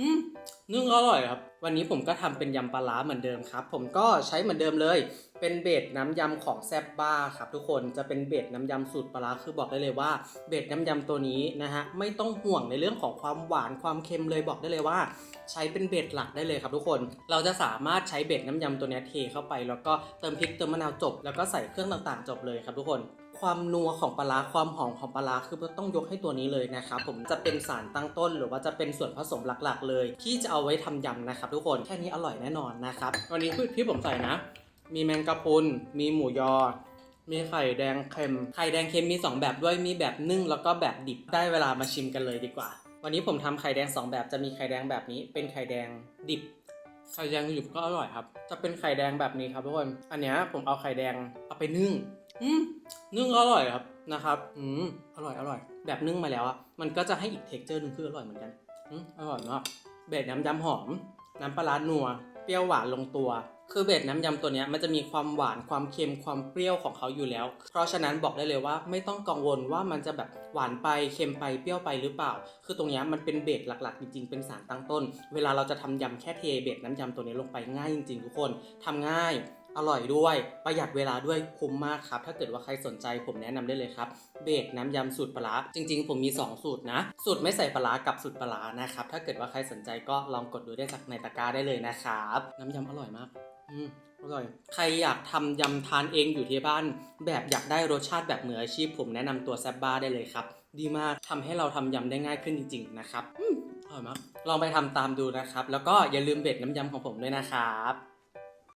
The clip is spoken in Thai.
อืมนึ่งอร่อยครับ วันนี้ผมก็ทำเป็นยำปลาร้าเหมือนเดิมครับ ผมก็ใช้เหมือนเดิมเลย เป็นเบสน้ำยำของแซบบ้าครับทุกคนจะเป็นเบสน้ำยำสูตรปลาร้าคือบอกได้เลยว่าเบสน้ำยำตัวนี้นะฮะไม่ต้องห่วงในเรื่องของความหวานความเค็มเลยบอกได้เลยว่า ใช้เป็นเบสหลักได้เลยครับทุกคน เราจะสามารถใช้เบสน้ำยำตัวนี้เทเข้าไป แล้วก็เติมพริกเติมมะนาวจบ แล้วก็ใส่เครื่องต่างๆ จบเลยครับทุกคน ความนัวของปลาร้าความหอมของปลาร้าคือต้องยกให้ตัวนี้เลยนะครับผมจะเป็นสารตั้งต้น หรือว่าจะเป็นส่วนผสมหลักๆ เลย ที่จะเอาไว้ทำยำนะครับ ทุกคนแค่นี้อร่อยแน่นอนนะครับวันนี้ที่ผมใส่นะ มีแมงกะพรุนมีหมูยอมีไข่แดงเค็ม ไข่แดงเค็มมี 2 แบบด้วย มีแบบนึ่งแล้วก็แบบดิบ ได้เวลามาชิมกันเลยดีกว่า วันนี้ผมทำไข่แดง 2 แบบ จะมีไข่แดงแบบนี้ เป็นไข่แดงดิบ ไข่แดงดิบก็อร่อยครับ จะเป็นไข่แดงแบบนี้ครับทุกคน อันเนี้ยผมเอาไข่แดงเอาไปนึ่ง อืมนึ่งก็อร่อยครับนะครับอืมอร่อยอร่อย แบบนึ่งมาแล้วอะมันก็จะให้อีกเท็กเจอร์หนึงคืออร่อยเหมือนกันอืมอร่อยมากเบสน้ำยำหอม น้ำปลาร้านัว เปรี้ยวหวานลงตัว คือเบสน้ำยำตัวนี้มันจะมีความหวานความเค็มความเปรี้ยวของเขาอยู่แล้ว เพราะฉะนั้นบอกได้เลยว่าไม่ต้องกังวลว่ามันจะแบบหวานไปเค็มไปเปรี้ยวไปหรือเปล่า คือตรงนี้มันเป็นเบสหลักๆ จริงๆ เป็นสารตั้งต้น เวลาเราจะทำยำแค่เทเบสน้ำยำตัวนี้ลงไปง่ายจริงๆ ทุกคนทำง่าย อร่อยด้วย ประหยัดเวลาด้วยคุ้มมากครับ ถ้าเกิดว่าใครสนใจผมแนะนำได้เลยครับเบสน้ำยำสูตรปลาจริง ๆ ผมมี 2 สูตรนะ สูตรไม่ใส่ปลาร้ากับสูตรปลานะครับถ้าเกิดว่าใครสนใจก็ลองกดดูได้จากในตะกร้าได้เลยนะครับน้ำยำอร่อยมากอืมอร่อย ใครอยากทำยำทานเองอยู่ที่บ้าน แบบอยากได้รสชาติแบบมืออาชีพ ผมแนะนำตัวแซบบ้าได้เลยครับ ดีมากทำให้เราทำยำได้ง่ายขึ้นจริง ๆ นะครับอร่อยมากลองไปทำตามดูนะครับ แล้วก็อย่าลืมเบ็ดน้ำยำของผมด้วยนะครับ